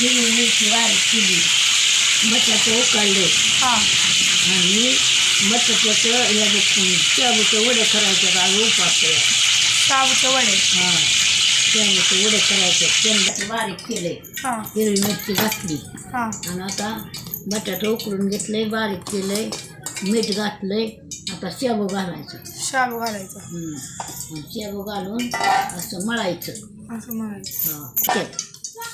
हिरवी मिरची बारीक केली बटाटे उकडले हां आणि बटाट्याचं या शाबूचं वडे करायचे बाजू उपासते शाबूचे वडे. हां. शाबूचं वडे करायचे. शेंगाचे बारीक केले. हां. हिरवी मिरची घातली. हां. आणि आता बटाटे उकडून घेतले बारीक केले मीठ घातलंय आता शेबू घालायचं. शाबू घालायचा. हम्म. आणि शेबू घालून असं मळायचं. असं म्हणायचं हां.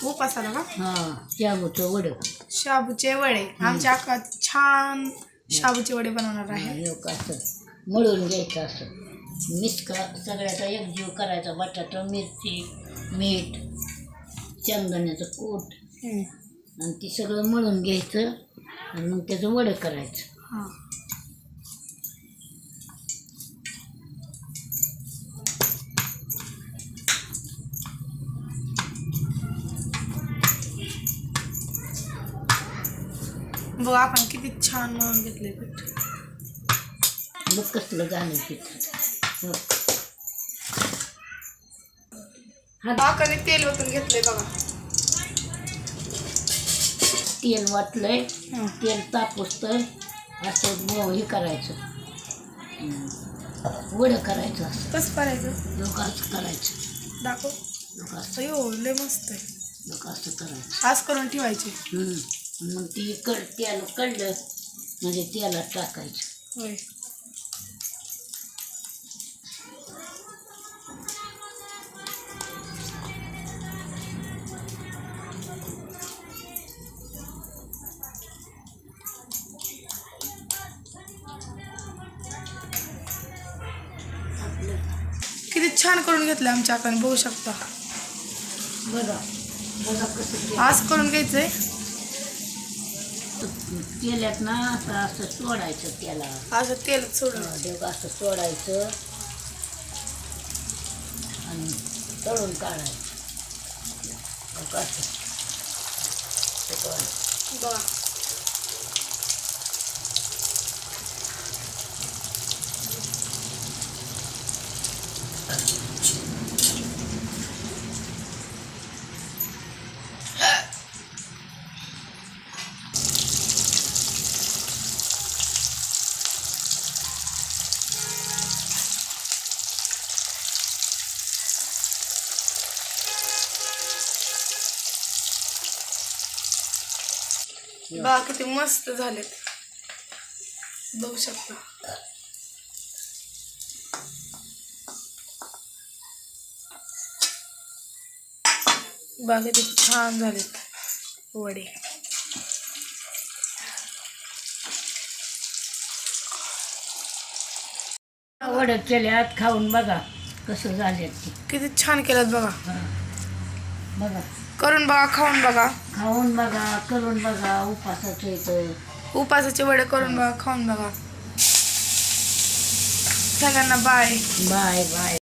उपासाला का? हां शाबूचं वडं. शाबूचे वडे. आमच्या अक्का छान शाबूचे वडे बनवणार आहे. असं मळून घ्यायचं असं. मिक्स का सगळ्याचा एकजीव करायचा बटाटा मिरची मीठ शेंगदाण्याचं कूट. हम्म. आणि ती सगळं मळून घ्यायचं आणि मग त्याचं वडं करायचं. हां. बघ आपण किती छान म्हणून घेतले पीठ. मग कसलं तिथं हा. बाकाने तेल ओतून घेतलंय बघा. तेल वाटलंय. हं. तेल तापूस तर असं मग हे करायचं. हं. वडं करायचं असं. कसं करायचं? लोक असं करायचं. दाखव. लोक असं. लय मस्त आहे. लोक असं करायचं. आज करून ठेवायचे. हं. मग ती कड तेल कळलं म्हणजे तेलात टाकायचं. होय. किती छान करून घेतलं आमच्या आकाने बघू शकता. बघा बघा कसं आज करून घ्यायचंय. तेलात ना असं असं सोडायचं त्याला असं तेल सोडून देव असं सोडायचं आणि तळून काढायचं असं. काढायचं. बघा बघा किती मस्त झालेत. बघू शकता. बघा किती छान झालेत वडे. वडं केल्यात खाऊन बघा कसं झाले किती छान केलं बघा. बघा. करून बघा खाऊन बघा. खाऊन बघा करून बघा उपासाचं इथं उपासाचे वडे करून बघा खाऊन बघा. सगळ्यांना बाय बाय बाय